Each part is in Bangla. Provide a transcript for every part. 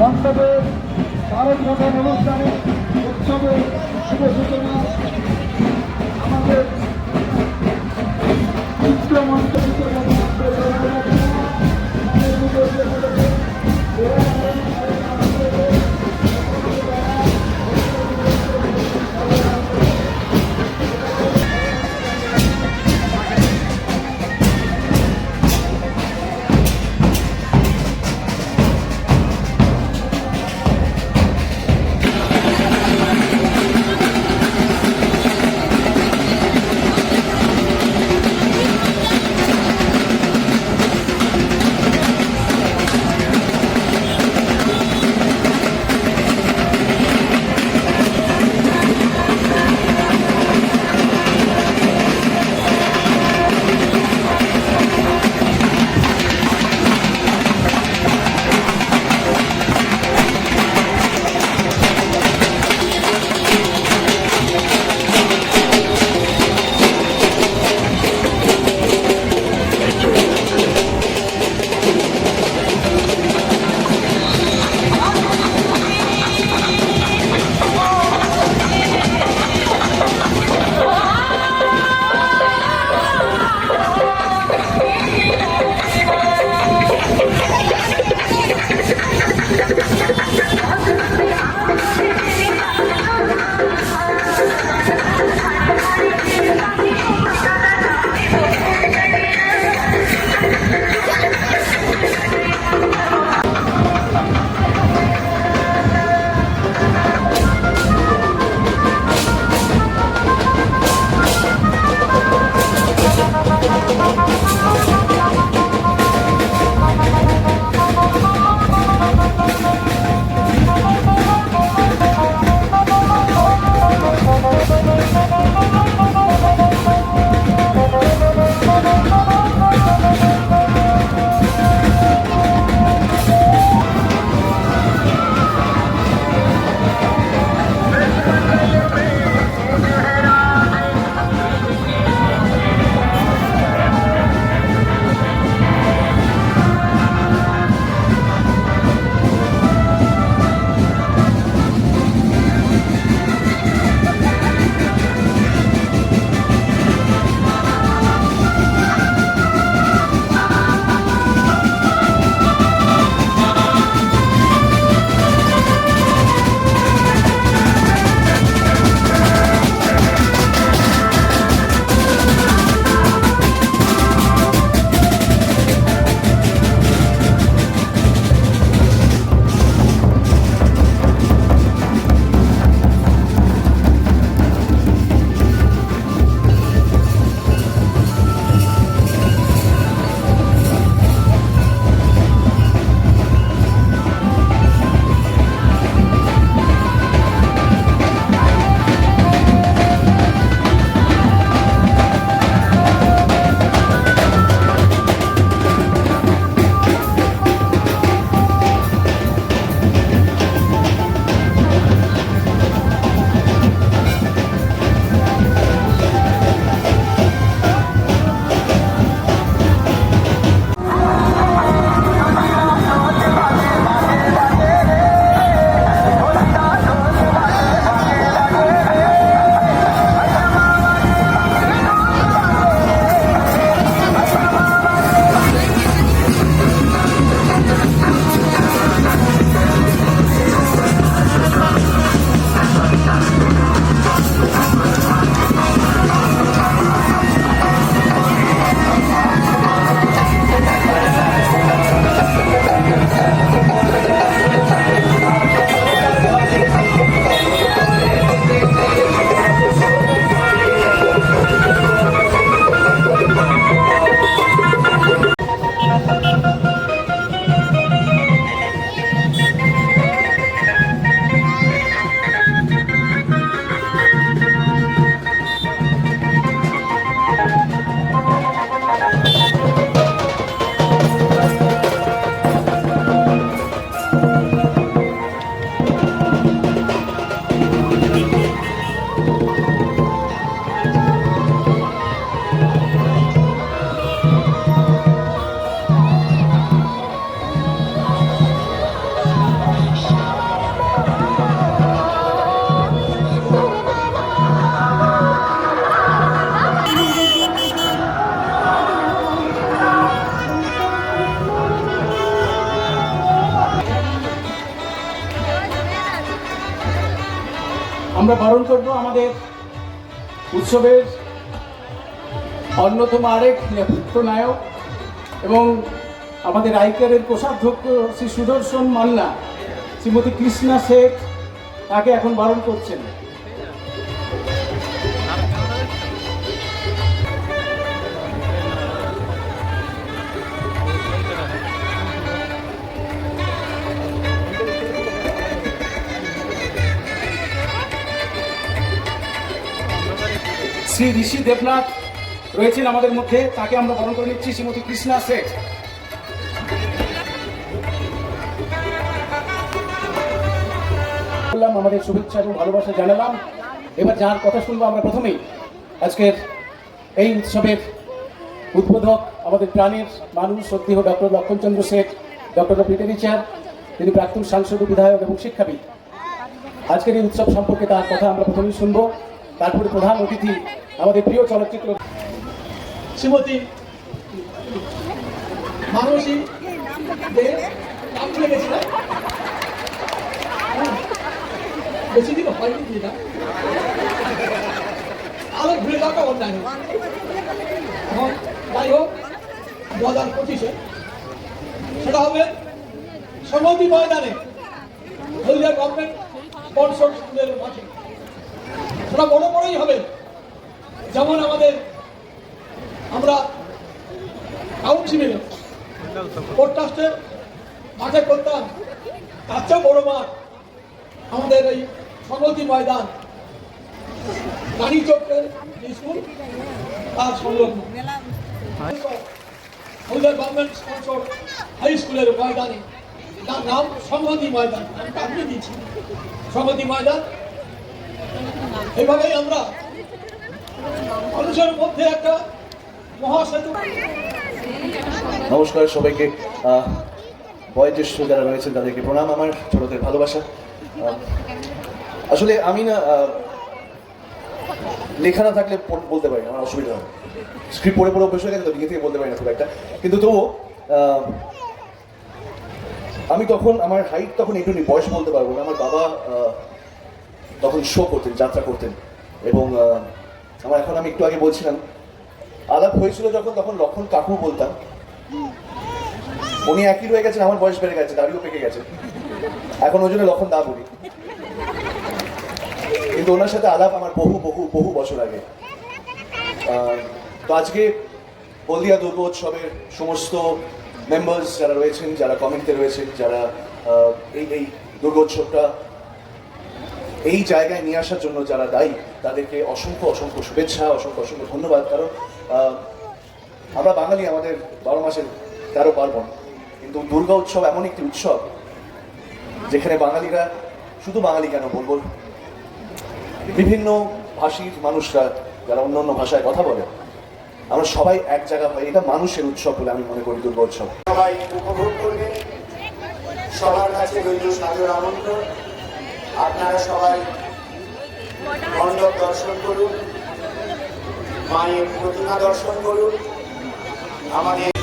মণ্ডপের ভারত গঠন অনুষ্ঠানে উৎসবের শুভ সূচনা। আমাদের চিত্রমঞ্চ আমরা বারণ করব আমাদের উৎসবের অন্যতম আরেক নায়ক এবং আমাদের আইকারের কোষাধ্যক্ষ শ্রী সুদর্শন মান্না শ্রীমতী কৃষ্ণা শেখ তাকে এখন বারণ করছেন। শ্রী ঋষি দেবনাথ রয়েছেন আমাদের মধ্যে। তাকে আমরা বরণ করে নিচ্ছি শ্রীমতী কৃষ্ণা শেখ আমাদের শুভেচ্ছা এবং ভালোবাসা জানালাম। এবার যার কথা শুনব আমরা প্রথমেই। আজকের এই উৎসবের উদ্বোধক আমাদের প্রাণের মানুষ সত্যি হোক doctor Lakshmanchandra Sheikh doctor literature তিনি প্রাক্তন সাংসদ, বিধায়ক এবং শিক্ষাবিদ। আজকের এই উৎসব সম্পর্কে তার কথা আমরা প্রথমেই শুনব। তারপরে প্রধান অতিথি আমাদের প্রিয় চলচ্চিত্র শ্রীমতী মানসী নাম ভুলে গেছি না? হ্যাঁ, বেশি দিন হয়নি নয়। যাই হোক দু হাজার পঁচিশে। সেটা হবে ময়দানে। হলদিয়া গভর্নমেন্ট সেটা বড় বড়ই হবে। যেমন আমাদের, আমরা কাউন্সিলে কোর্ট ট্রাস্টের মাঠে করতাম, তার চেয়েও বড় মাঠ আমাদের এই সংগতি ময়দান রানী চক্রের স্কুল তার সংলগ্ন। গভর্নমেন্ট স্পন্সর হাই স্কুলের ময়দানে, তার নাম সংহতি ময়দান, আমি আপনি দিচ্ছি সংহতি ময়দান এইভাবেই আমরা মানুষের মধ্যে একটা মহাসেতু নমস্কার সবাইকে। বয়োজ্যেষ্ঠ যারা রয়েছেন, তাদেরকে প্রণাম। আমার ছোটদের ভালোবাসা। আসলে আমি না লেখা না থাকলে বলতে পারি আমার অসুবিধা হয়। স্ক্রিপ্ট পড়ে পড়ে অভ্যেস হয়ে গেছে তো নিজে থেকে বলতে পারি না খুব একটা। কিন্তু তবুও আমি তখন, আমার হাইট তখন একটু বয়স বলতে পারব না। আমার বাবা তখন শো করতেন, যাত্রা করতেন। এবং আমার এখন আমি একটু আগে বলছিলাম, আলাপ হয়েছিল যখন, তখন লক্ষণ কাকু বলতাম। উনি একই রয়ে গেছেন, আমার বয়স বেড়ে গেছে, দাড়িও পেকে গেছে। এখন ওই জন্য লক্ষণ দা বলি। কিন্তু ওনার সাথে আলাপ আমার বহু বহু বহু বছর আগে। তো আজকে হলদিয়া দুর্গোৎসবের সমস্ত মেম্বার্স যারা রয়েছেন, যারা কমেন্টে রয়েছেন, যারা এই এই দুর্গোৎসবটা এই জায়গায় নিয়ে আসার জন্য যারা দায়ী, তাদেরকে অসংখ্য অসংখ্য শুভেচ্ছা, অসংখ্য অসংখ্য ধন্যবাদ। কারণ আমরা বাঙালি আমাদের বারো মাসের তেরো পার্বণ, কিন্তু দুর্গা উৎসব এমন একটি উৎসব যেখানে বাঙালিরা শুধু বাঙালি কেন বলব বিভিন্ন ভাষীর মানুষরা যারা অন্য অন্য ভাষায় কথা বলে, আমরা সবাই এক জায়গা হয়, এটা মানুষের উৎসব বলে আমি মনে করি দুর্গা উৎসব। সবাই উপভোগ সবার কাছে আমন্ত্রণ। আপনারা সবাই মণ্ডপ দর্শন করুন মায়ের প্রতিমা দর্শন করুন। আমাদের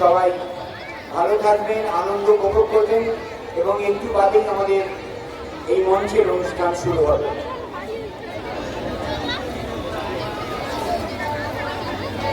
সবাই ভালো থাকবেন, আনন্দ উপভোগ করবেন, এবং একটু বাদেই আমাদের এই মঞ্চের অনুষ্ঠান শুরু হবে।